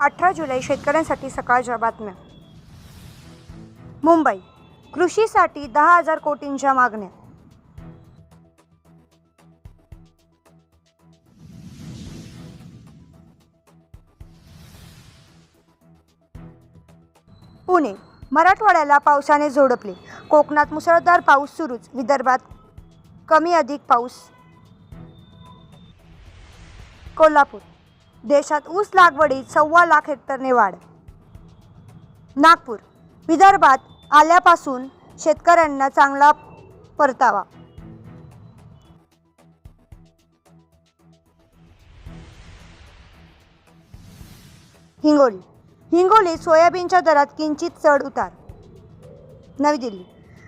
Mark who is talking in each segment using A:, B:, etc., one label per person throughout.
A: अठरा जुलै शेतकऱ्यांसाठी सकाळच्या बातम्या. मुंबई कृषीसाठी दहा हजार कोटींच्या मागण्या. पुणे मराठवाड्याला पावसाने झोडपले. कोकणात मुसळधार पाऊस सुरूच. विदर्भात कमी अधिक पाऊस. कोल्हापूर देशात ऊस लागवडीत सव्वा लाख हेक्टरने वाढ. नागपूर विदर्भात आल्यापासून शेतकऱ्यांना चांगला परतावा. हिंगोली हिंगोली सोयाबीनच्या दरात किंचित चढ उतार. नवी दिल्ली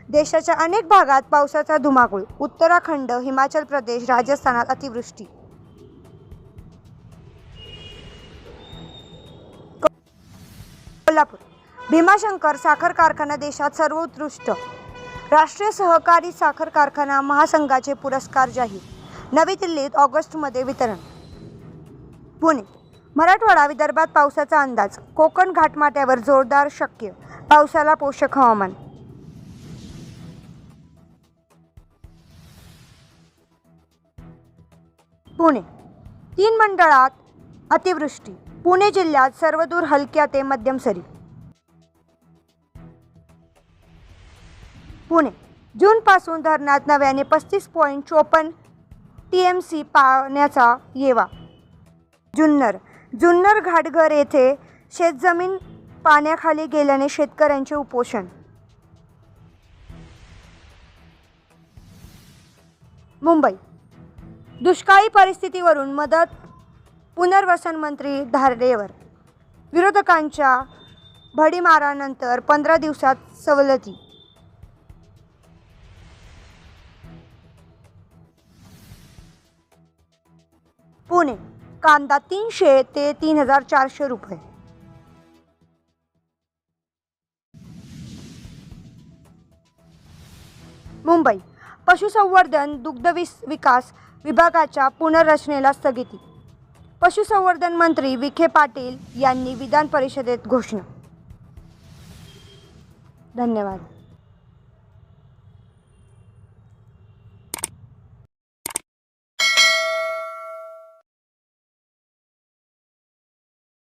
A: देशाच्या अनेक भागात पावसाचा धुमाकूळ उत्तराखंड हिमाचल प्रदेश राजस्थानात अतिवृष्टी. कोल्हापूर. भीमाशंकर साखर कारखाना देशात सर्वोत्कृष्ट. राष्ट्रीय सहकारी साखर कारखाना महासंघाचे पुरस्कार जाहीर. नवी दिल्लीत ऑगस्टमध्ये वितरण. पुणे. मराठवाडा विदर्भात पावसाचा अंदाज. कोकण घाटमाट्यावर जोरदार शक्य. पावसाला पोषक हवामान. पुणे. तीन मंडळात अतिवृष्टी. पुणे जिल्ह्यात सर्वदूर हलक्या ते मध्यम सरी. पुणे जूनपासून धरणात नव्याने पस्तीस पॉईंट चोपन्न टी एम सी पाण्याचा येवा. जुन्नर जुन्नर घाटघर येथे शेतजमीन पाण्याखाली गेल्याने शेतकऱ्यांचे उपोषण. मुंबई दुष्काळी परिस्थितीवरून मदत पुनर्वसन मंत्री धारडेवर विरोधकांच्या भडीमारानंतर पंधरा दिवसात सवलती. पुणे कांदा तीनशे ते तीन हजार चारशे रुपये. मुंबई पशुसंवर्धन दुग्ध विकास विभागाच्या पुनर्रचनेला स्थगिती. पशुसंवर्धन मंत्री विखे पाटील यांनी विधान परिषदेत घोषणा. धन्यवाद.